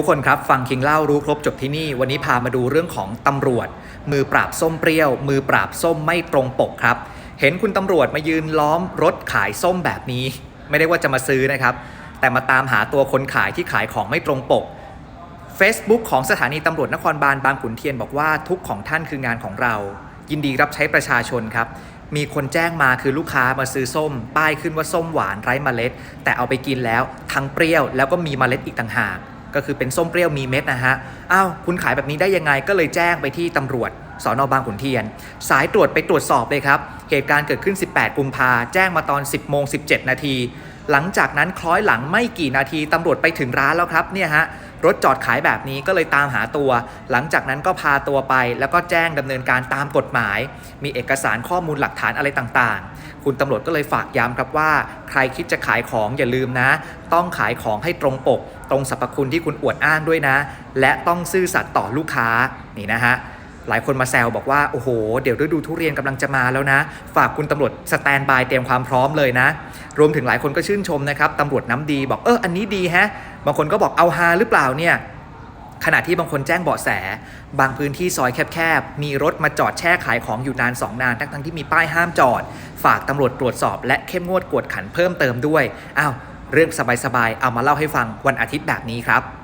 ทุกคนครับฟังคิงเล่ารู้ครบจบที่นี่ วันนี้พามาดูเรื่องของตำรวจ มือปราบส้มเปรี้ยว มือปราบส้มไม่ตรงปกครับ เห็นคุณตำรวจมายืนล้อมรถขายส้มแบบนี้ ไม่ได้ว่าจะมาซื้อนะครับ แต่มาตามหาตัวคนขายที่ขายของไม่ตรงปก Facebook ของสถานีตำรวจนครบาลบางขุนเทียนบอกว่าทุกของท่านคืองานของเรา ยินดีรับใช้ประชาชนครับมีคนแจ้งมาคือลูกค้ามาซื้อส้ม ป้ายขึ้นว่าส้มหวานไร้เมล็ด แต่เอาไปกินแล้วทั้งเปรี้ยวแล้วก็มีเมล็ดอีกต่างหาก ก็คือเป็นส้มเปรี้ยวมีเม็ดนะฮะ อ้าว คุณขายแบบนี้ได้ยังไงก็เลยแจ้งไปที่ตำรวจสอนอบางขุนเทียน สายตรวจไปตรวจสอบเลยครับ เหตุการณ์เกิดขึ้น 18 กุมภาแจ้งมาตอน 10โมง17 นาที หลังจากนั้นคล้อยหลังไม่กี่นาทีตำรวจไปถึงร้านแล้วครับเนี่ยฮะ รถจอดขายแบบนี้ก็เลยตามหาตัว หลังจากนั้นก็พาตัวไป แล้วก็แจ้งดำเนินการตามกฎหมาย มีเอกสารข้อมูลหลักฐานอะไรต่างๆ คุณตำรวจก็เลยฝากย้ำครับว่า ใครคิดจะขายของอย่าลืมนะ ต้องขายของให้ตรงปก ตรงสรรพคุณที่คุณอวดอ้างด้วยนะ และต้องซื่อสัตย์ต่อลูกค้านี่นะฮะหลายคนมาแซวบอกว่า โอ้โห เดี๋ยวฤดูทุเรียนกำลังจะมาแล้วนะ ฝากคุณตำรวจสแตนบายเตรียมความพร้อมเลยนะ รวมถึงหลายคนก็ชื่นชมนะครับตำรวจน้ำดีบอกเอออันนี้ดีแฮะ บางคนก็บอกเอาฮาหรือเปล่าเนี่ยขณะที่บางคนแจ้งเบาะแส บางพื้นที่ซอยแคบๆ มีรถมาจอดแช่ขายของอยู่นาน 2 นาน ทั้งๆที่มีป้ายห้ามจอด ฝากตำรวจตรวจสอบและเข้มงวดกวดขันเพิ่มเติมด้วย อ้าว เรื่องสบายๆ เอามาเล่าให้ฟังวันอาทิตย์แบบนี้ครับ